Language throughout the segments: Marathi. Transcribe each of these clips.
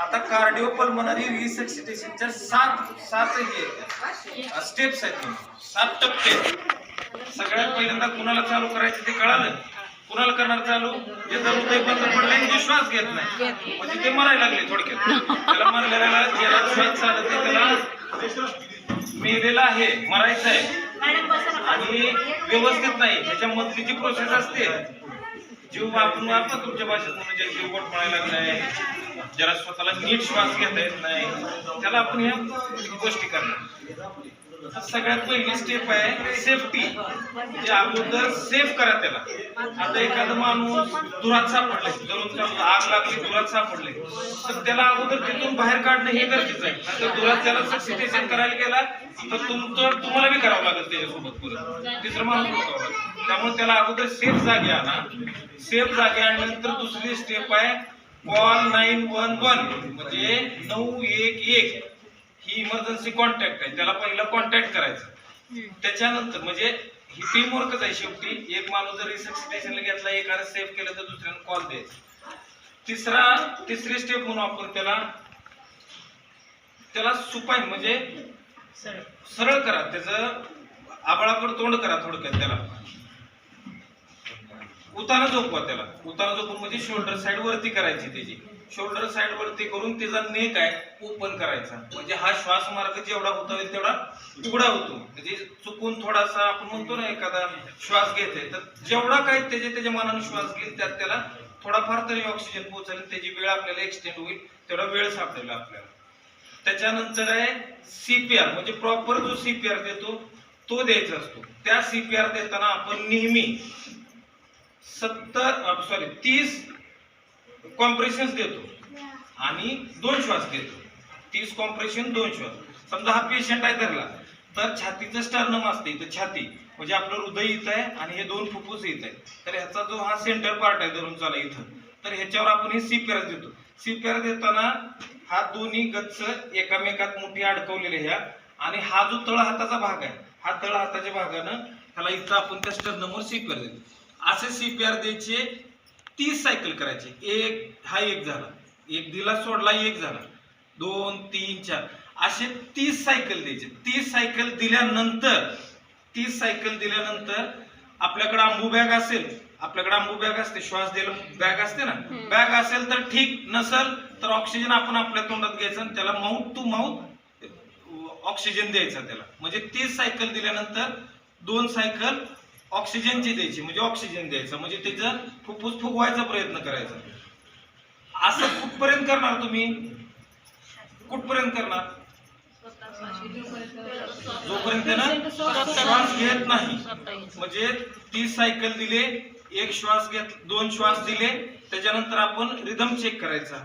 आता कार्डिओ पल्मनरी रिसक्सिटेशनच्या सात सात स्टेप्स आहेत सात टप्पे. सगळ्यात पहिल्यांदा कुणाला चालू करायचं ते कळालं. कुणाला करणार चालू? जे तर हृदय बंद पडले विश्वास घेत नाही. म्हणजे ते मरायला लागले थोडक्यात. त्याला मरलेला ज्याला श्वास चालत नाही त्याला मेलेला आहे मरायचं आहे. आणि व्यवस्थित नाही. त्याच्या मधली जी प्रोसेस असते जीव आपण आपण तुमच्या भाषेत म्हणजे जीव गोठमळायला लागलाय. ज्याला स्वतःला नीट श्वास घेता येत नाही त्याला आपण ह्या गोष्टी करणार. सगळ्यात पहिली स्टेप आहे सेफ्टी म्हणजे अगोदर सेफ करा त्याला. आता एखादा माणूस दुरात सापडले दररोज आग लागली दुरात सापडले तर त्याला अगोदर तिथून बाहेर काढणं हे गरजेचं आहे. आता दुरात त्याला सक्सिटेशन करायला गेला तर तुमचं तुम्हाला बी करावं लागेल त्याच्यासोबत परत तिसरं माणूस त्यामुळे त्याला अगोदर सेफ जागे आणा. सेफ जागे आणल्यानंतर दुसरी स्टेप आहे कॉल नाईन वन वन म्हणजे नऊ एक एक. ही इमर्जन्सी कॉन्टॅक्ट आहे. त्याला पहिला कॉन्टॅक्ट करायचा. त्याच्यानंतर म्हणजे ही टीम वर्कच आहे शेवटी. एक माणूस जर रिसक्सिटेशनला घेतला एकाने सेव्ह केलं तर दुसऱ्याने कॉल द्यायचा. तिसरा तिसरी स्टेप म्हणून आपण त्याला त्याला सुपाई म्हणजे सरळ. करा. त्याचं आबळाकड तोंड करा थोडक्यात त्याला. उतारा झोपवा त्याला. उतारा झोपून म्हणजे शोल्डर साईड वरती करायची त्याची. शोल्डर साईड वरती करून त्याचा नेक आहे ओपन करायचा. म्हणजे हा श्वास मार्ग जेवढा होता होईल तेवढा उघडा होतो. म्हणजे चुकून थोडासा आपण म्हणतो ना एखादा श्वास घेते तर जेवढा काय त्याचे त्याच्या मनाने श्वास घेईल त्यात त्याला थोडाफार तरी ऑक्सिजन पोहोचेल त्याची वेळ आपल्याला एक्सटेंड होईल तेवढा वेळ सापडेल आपल्याला. त्याच्यानंतर आहे सीपीआर म्हणजे प्रॉपर जो सीपीआर देतो तो द्यायचा असतो. त्या सीपीआर देताना आपण नेहमी सत्तर सॉरी तीस कॉम्प्रेशन्स देतो. आणि दोन श्वास घेतो. तीस कॉम्प्रेशन दोन श्वास. समजा हा पेशंट आहे धरला. तर छातीचं स्टर्नम असते इथं छाती. म्हणजे आपलं हृदय इथं आहे आणि हे दोन फुफ्फुस इथं आहे. तर ह्याचा जो हा सेंटर पार्ट आहे धरून चाला इथं. तर ह्याच्यावर आपण हे सीपीआर देतो. सीपीआर देताना हा दोन्ही गच्च एकामेकात मोठी अडकवलेले ह्या. आणि हा जो तळ हाताचा भाग आहे हा तळ हाताच्या भागानं ह्याला इथं आपण त्या स्टर्नमवर सीपीआर देतो. असे सीपीआर द्यायचे तीस सायकल करायचे. एक हा एक झाला. एक दिला सोडला एक झाला. दोन तीन चार. असे तीस सायकल द्यायचे. तीस सायकल दिल्यानंतर तीस सायकल दिल्यानंतर आपल्याकडे आंबू बॅग असेल आपल्याकडे आंबू बॅग असते श्वास द्यायला बॅग असते ना? बॅग असेल तर ठीक नसेल तर ऑक्सिजन आपण आपल्या तोंडात घ्यायचं आणि त्याला माउथ टू माउथ ऑक्सिजन द्यायचा त्याला. म्हणजे तीस सायकल दिल्यानंतर दोन सायकल ऑक्सिजनची द्यायची म्हणजे ऑक्सिजन द्यायचं. म्हणजे त्याचं फुफ्फुस फुगवायचा प्रयत्न करायचा. असं कुठपर्यंत करणार तुम्ही? कुठपर्यंत करणार? जोपर्यंत त्यानं श्वास घेत नाही म्हणजे तीस सायकल दिले एक श्वास घेत दोन श्वास दिले त्याच्यानंतर आपण रिदम चेक करायचा.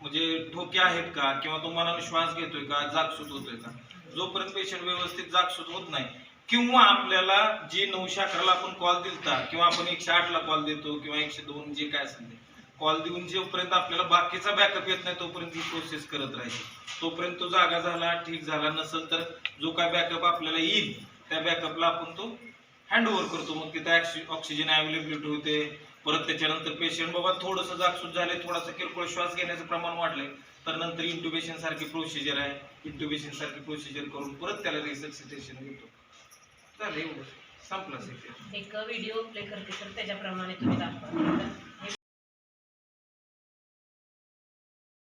म्हणजे ठोके आहेत का? किंवा तुम्हाला श्वास घेतोय का? जागसूत होतोय का? जोपर्यंत पेशंट व्यवस्थित जागसूत होत नाही किंवा आपल्याला जे नऊशे अकराला आपण कॉल दिलता किंवा आपण एकशे आठला कॉल देतो किंवा एकशे दोन जे काय असेल ते कॉल देऊन जोपर्यंत आपल्याला बाकीचा बॅकअप येत नाही तोपर्यंत ही प्रोसेस करत राहील तोपर्यंत तो जागा झाला ठीक झाला नसेल तर जो काय बॅकअप आपल्याला येईल त्या बॅकअपला आपण तो हँड ओव्हर करतो. मग तिथं ऑक्सिजन अवेलेबिलिटी होते. परत त्याच्यानंतर पेशंट बाबा थोडंसं जागसूत झाले थोडासा किरकोळ श्वास घेण्याचं प्रमाण वाढले तर नंतर इंट्युबेशन सारखी प्रोसिजर आहे. इंट्युबेशन सारखी प्रोसिजर करून परत त्याला रिसक्सिटेशन घेतो. झालं एवढं. संपलं सेक्शन एक व्हिडिओ प्ले करते तर त्याच्याप्रमाणे तुम्ही दाखवा.